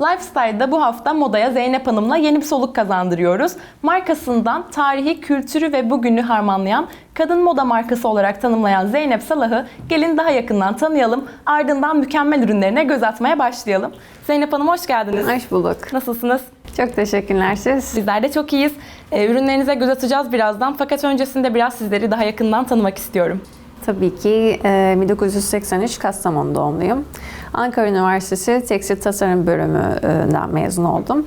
Lifestyle'da bu hafta modaya Zeynep Hanım'la yeni bir soluk kazandırıyoruz. Markasından tarihi, kültürü ve bugünü harmanlayan kadın moda markası olarak tanımlayan Zeynep Salah'ı gelin daha yakından tanıyalım. Ardından mükemmel ürünlerine göz atmaya başlayalım. Zeynep Hanım hoş geldiniz. Hoş bulduk. Nasılsınız? Çok teşekkürler siz. Bizler de çok iyiyiz. Ee, ürünlerinize göz atacağız birazdan. Fakat öncesinde biraz sizleri daha yakından tanımak istiyorum. Tabii ki e, 1983 Kastamonu doğumluyum. Ankara Üniversitesi Tekstil Tasarım Bölümünden mezun oldum.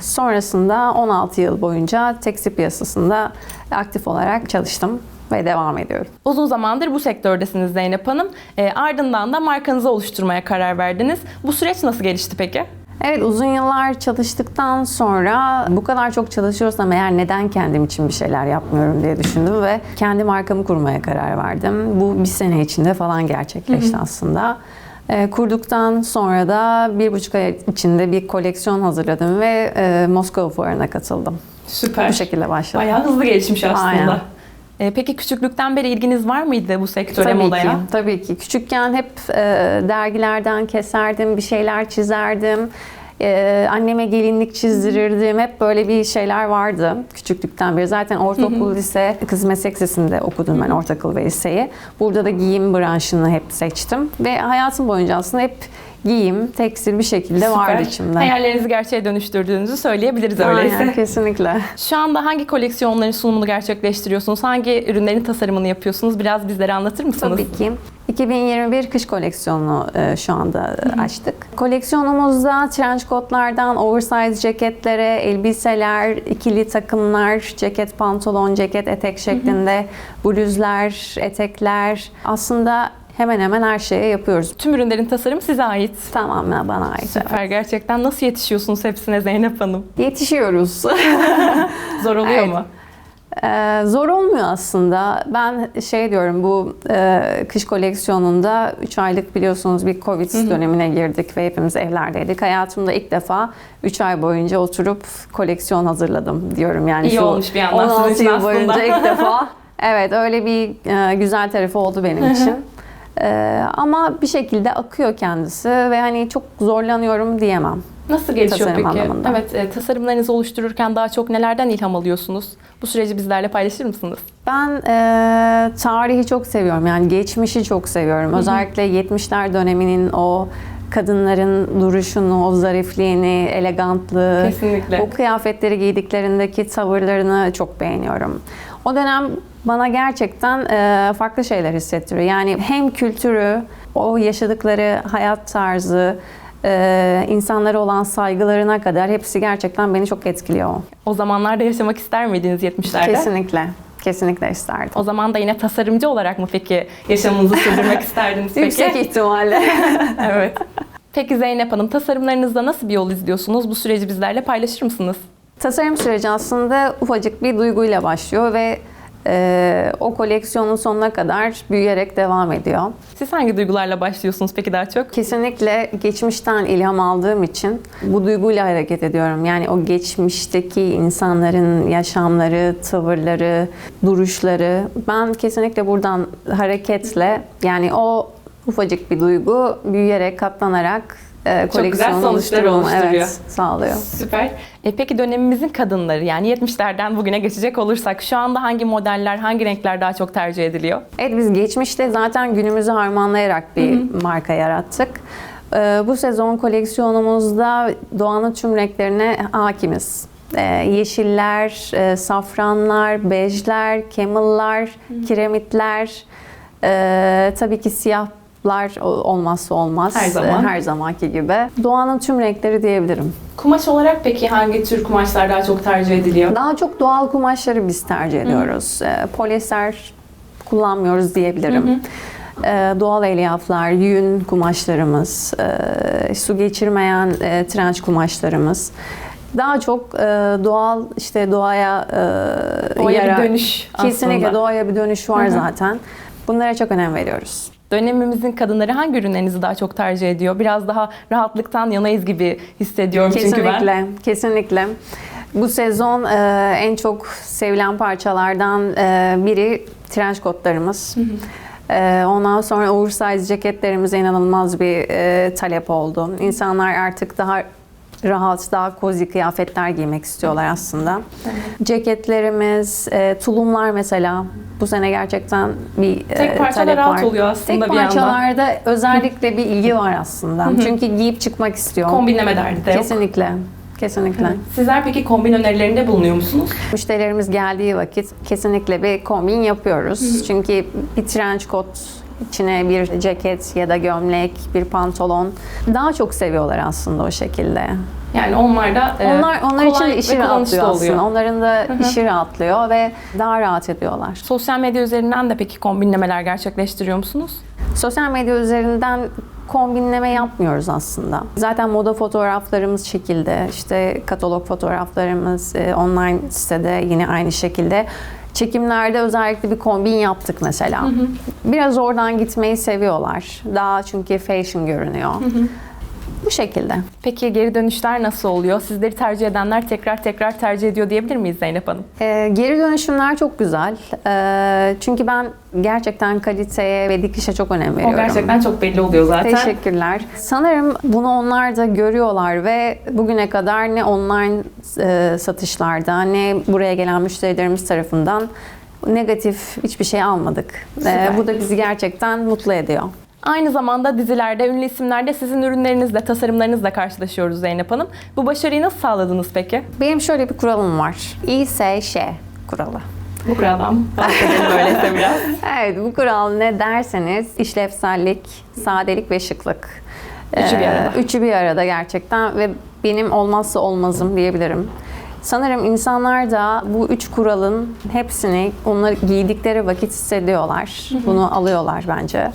Sonrasında 16 yıl boyunca tekstil piyasasında aktif olarak çalıştım ve devam ediyorum. Uzun zamandır bu sektördesiniz Zeynep Hanım. Ee, ardından da markanızı oluşturmaya karar verdiniz. Bu süreç nasıl gelişti peki? Evet uzun yıllar çalıştıktan sonra bu kadar çok çalışıyorsam eğer neden kendim için bir şeyler yapmıyorum diye düşündüm ve kendi markamı kurmaya karar verdim. Bu bir sene içinde falan gerçekleşti aslında. E, kurduktan sonra da bir buçuk ay içinde bir koleksiyon hazırladım ve e, Moskova fuarına katıldım. Süper. Bu şekilde başladım. Bayağı hızlı gelişmiş aslında. Aynen. Ee, peki küçüklükten beri ilginiz var mıydı bu sektöre Tabii modaya? ki, tabii ki. Küçükken hep e, dergilerden keserdim, bir şeyler çizerdim. E, anneme gelinlik çizdirirdim. Hep böyle bir şeyler vardı küçüklükten beri. Zaten ortaokul, lise, kız meslek lisesinde okudum ben ortaokul ve liseyi. Burada da giyim branşını hep seçtim. Ve hayatım boyunca aslında hep giyim, tekstil bir şekilde Süper. içimde. Hayallerinizi gerçeğe dönüştürdüğünüzü söyleyebiliriz Aynen, öyleyse. kesinlikle. Şu anda hangi koleksiyonların sunumunu gerçekleştiriyorsunuz? Hangi ürünlerin tasarımını yapıyorsunuz? Biraz bizlere anlatır mısınız? Tabii ki. 2021 kış koleksiyonunu e, şu anda açtık. Koleksiyonumuzda trench coatlardan oversize ceketlere, elbiseler, ikili takımlar, ceket pantolon, ceket etek şeklinde, bluzlar, etekler. Aslında hemen hemen her şeye yapıyoruz. Tüm ürünlerin tasarımı size ait. Tamamen bana ait. Süper. Gerçekten nasıl yetişiyorsunuz hepsine Zeynep Hanım? Yetişiyoruz. Zor oluyor Evet. mu? Ee, zor olmuyor aslında. Ben şey diyorum bu e, kış koleksiyonunda 3 aylık biliyorsunuz bir Covid dönemine girdik ve hepimiz evlerdeydik. Hayatımda ilk defa 3 ay boyunca oturup koleksiyon hazırladım diyorum. Yani İyi şu olmuş bir yandan sizin 16 için yıl aslında. boyunca ilk defa. Evet öyle bir e, güzel tarafı oldu benim için. Ee, ama bir şekilde akıyor kendisi ve hani çok zorlanıyorum diyemem. Nasıl gelişiyor Tasarım peki? anlamında. Evet, e, tasarımlarınızı oluştururken daha çok nelerden ilham alıyorsunuz? Bu süreci bizlerle paylaşır mısınız? Ben e, tarihi çok seviyorum. Yani geçmişi çok seviyorum. Özellikle 70'ler döneminin o kadınların duruşunu, o zarifliğini, elegantlığı, Kesinlikle. o kıyafetleri giydiklerindeki tavırlarını çok beğeniyorum. O dönem bana gerçekten e, farklı şeyler hissettiriyor. Yani hem kültürü, o yaşadıkları hayat tarzı, e, insanlara olan saygılarına kadar hepsi gerçekten beni çok etkiliyor. O zamanlarda yaşamak ister miydiniz 70'lerde? Kesinlikle. Kesinlikle isterdim. O zaman da yine tasarımcı olarak mı peki yaşamınızı sürdürmek isterdiniz peki? Yüksek ihtimalle. evet. Peki Zeynep Hanım tasarımlarınızda nasıl bir yol izliyorsunuz? Bu süreci bizlerle paylaşır mısınız? Tasarım süreci aslında ufacık bir duyguyla başlıyor ve e, o koleksiyonun sonuna kadar büyüyerek devam ediyor. Siz hangi duygularla başlıyorsunuz peki daha çok? Kesinlikle geçmişten ilham aldığım için bu duyguyla hareket ediyorum. Yani o geçmişteki insanların yaşamları, tavırları, duruşları. Ben kesinlikle buradan hareketle yani o ufacık bir duygu büyüyerek, katlanarak e, Çok güzel sonuçlar oluşturuyor. Evet, sağlıyor. Süper. E peki dönemimizin kadınları yani 70'lerden bugüne geçecek olursak şu anda hangi modeller, hangi renkler daha çok tercih ediliyor? Evet biz geçmişte zaten günümüzü harmanlayarak bir marka yarattık. Ee, bu sezon koleksiyonumuzda doğanın tüm renklerine hakimiz. Ee, yeşiller, e, safranlar, bejler, camel'lar, kiremitler, e, tabii ki siyahlar o- olmazsa olmaz. Her zaman. E, Her zamanki gibi. Doğanın tüm renkleri diyebilirim. Kumaş olarak peki hangi tür kumaşlar daha çok tercih ediliyor? Daha çok doğal kumaşları biz tercih ediyoruz. Ee, Polyester kullanmıyoruz diyebilirim. Ee, Doğal elyaflar, yün kumaşlarımız, e, su geçirmeyen e, trenç kumaşlarımız. Daha çok e, doğal işte doğaya e, Doğaya bir yara- dönüş Kesinlikle aslında. doğaya bir dönüş var Hı hı. zaten. Bunlara çok önem veriyoruz. Dönemimizin kadınları hangi ürünlerinizi daha çok tercih ediyor? Biraz daha rahatlıktan yanayız gibi hissediyorum çünkü ben. Kesinlikle, kesinlikle. Bu sezon e, en çok sevilen parçalardan e, biri trench coatlarımız. E, ondan sonra oversize ceketlerimize inanılmaz bir e, talep oldu. İnsanlar artık daha rahat, daha cozy kıyafetler giymek istiyorlar aslında. Ceketlerimiz, e, tulumlar mesela bu sene gerçekten bir e, Tek parçada talep rahat var. oluyor aslında Tek bir yandan. parçalarda özellikle bir ilgi var aslında. Çünkü giyip çıkmak istiyor. Kombinleme derdi de yok. Kesinlikle. Kesinlikle. Sizler peki kombin önerilerinde bulunuyor musunuz? Müşterilerimiz geldiği vakit kesinlikle bir kombin yapıyoruz. Çünkü bir trench coat içine bir ceket ya da gömlek, bir pantolon daha çok seviyorlar aslında o şekilde. Yani onlar da e, Onlar onlar için de işi rahatlıyor oluyor. aslında. Onların da işi rahatlıyor ve daha rahat ediyorlar. Sosyal medya üzerinden de peki kombinlemeler gerçekleştiriyor musunuz? Sosyal medya üzerinden kombinleme yapmıyoruz aslında. Zaten moda fotoğraflarımız çekildi. İşte katalog fotoğraflarımız e, online sitede yine aynı şekilde. Çekimlerde özellikle bir kombin yaptık mesela. Biraz oradan gitmeyi seviyorlar. Daha çünkü fashion görünüyor. Bu şekilde. Peki geri dönüşler nasıl oluyor? Sizleri tercih edenler tekrar tekrar tercih ediyor diyebilir miyiz Zeynep Hanım? Ee, geri dönüşümler çok güzel. Ee, çünkü ben gerçekten kaliteye ve dikişe çok önem O veriyorum. gerçekten çok belli oluyor zaten. Teşekkürler. Sanırım bunu onlar da görüyorlar ve bugüne kadar ne online e, satışlarda ne buraya gelen müşterilerimiz tarafından negatif hiçbir şey almadık. E, Süper. bu da bizi gerçekten mutlu ediyor. Aynı zamanda dizilerde, ünlü isimlerde sizin ürünlerinizle, tasarımlarınızla karşılaşıyoruz Zeynep Hanım. Bu başarıyı nasıl sağladınız peki? Benim şöyle bir kuralım var. İ, S, Ş kuralı. Bu kuraldan bahsedelim öyleyse biraz. Evet bu kural ne derseniz işlevsellik, sadelik ve şıklık. Üçü bir Ee, arada. Üçü bir arada gerçekten ve benim olmazsa olmazım diyebilirim. Sanırım insanlar da bu üç kuralın hepsini onları giydikleri vakit hissediyorlar. Bunu alıyorlar bence.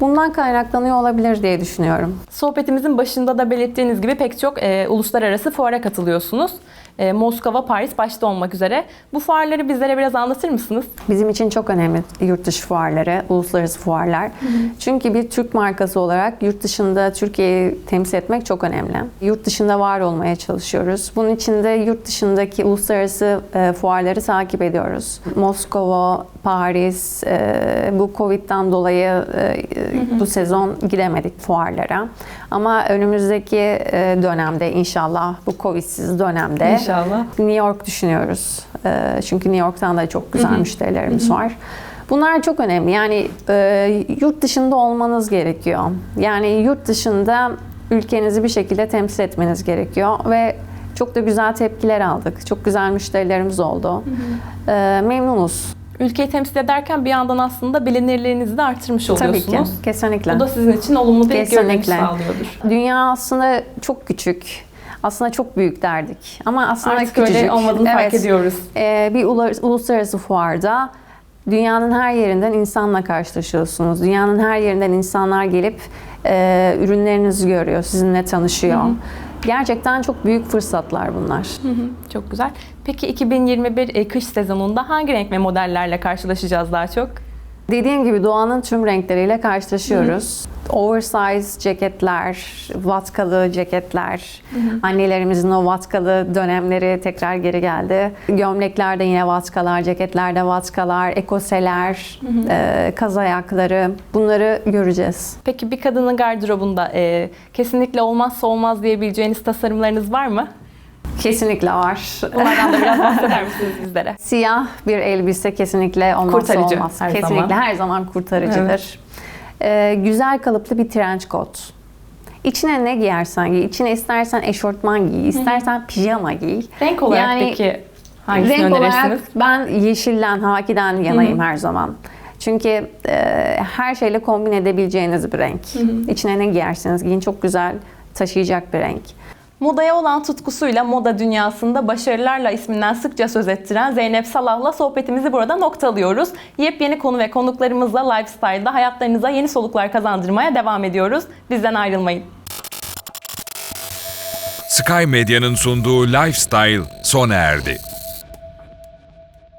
Bundan kaynaklanıyor olabilir diye düşünüyorum. Sohbetimizin başında da belirttiğiniz gibi pek çok e, uluslararası fuara katılıyorsunuz. E, Moskova, Paris başta olmak üzere. Bu fuarları bizlere biraz anlatır mısınız? Bizim için çok önemli yurt dışı fuarları, uluslararası fuarlar. Çünkü bir Türk markası olarak yurt dışında Türkiye'yi temsil etmek çok önemli. Yurt dışında var olmaya çalışıyoruz. Bunun için de yurt dışındaki uluslararası e, fuarları takip ediyoruz. Moskova, Paris, e, bu Covid'den dolayı e, bu sezon gidemedik fuarlara. Ama önümüzdeki e, dönemde inşallah bu Covid'siz dönemde İnşallah. New York düşünüyoruz. Ee, Çünkü New York'tan da çok güzel müşterilerimiz var. Bunlar çok önemli. Yani e, yurt dışında olmanız gerekiyor. Yani yurt dışında ülkenizi bir şekilde temsil etmeniz gerekiyor ve çok da güzel tepkiler aldık. Çok güzel müşterilerimiz oldu. Ee, memnunuz. Ülkeyi temsil ederken bir yandan aslında bilinirliğinizi de artırmış Tabii oluyorsunuz. ki. Kesinlikle. Bu da sizin için olumlu bir görünüm sağlıyordur. Dünya aslında çok küçük. Aslında çok büyük derdik. Ama aslında Artık küçücük. öyle olmadığını fark Evet. ediyoruz. Ee, bir uluslararası fuarda dünyanın her yerinden insanla karşılaşıyorsunuz. Dünyanın her yerinden insanlar gelip e, ürünlerinizi görüyor, sizinle tanışıyor. Gerçekten çok büyük fırsatlar bunlar. Çok güzel. Peki 2021 e, kış sezonunda hangi renk ve modellerle karşılaşacağız daha çok? Dediğim gibi doğanın tüm renkleriyle karşılaşıyoruz. Oversize ceketler, vatkalı ceketler. Annelerimizin o vatkalı dönemleri tekrar geri geldi. Gömleklerde yine vatkalar, ceketlerde vatkalar, ekoseler, e, kaz ayakları. Bunları göreceğiz. Peki bir kadının gardırobunda e, kesinlikle olmazsa olmaz diyebileceğiniz tasarımlarınız var mı? Kesinlikle var. Onlardan da biraz bahseder misiniz bizlere? Siyah bir elbise kesinlikle olmazsa Kurtarıcı olmaz. her kesinlikle zaman. her zaman kurtarıcıdır. Ee, güzel kalıplı bir trench coat. İçine ne giyersen giy. İçine istersen eşortman giy, istersen pijama giy. Renk olarak Yani peki hangisini renk önerirsiniz? olarak ben yeşilden, hakiden yanayım her zaman. Çünkü e, her şeyle kombin edebileceğiniz bir renk. İçine ne giyerseniz giyin çok güzel taşıyacak bir renk. Modaya olan tutkusuyla moda dünyasında başarılarla isminden sıkça söz ettiren Zeynep Salah'la sohbetimizi burada noktalıyoruz. Yepyeni konu ve konuklarımızla Lifestyle'da hayatlarınıza yeni soluklar kazandırmaya devam ediyoruz. Bizden ayrılmayın. Sky Medya'nın sunduğu Lifestyle sona erdi.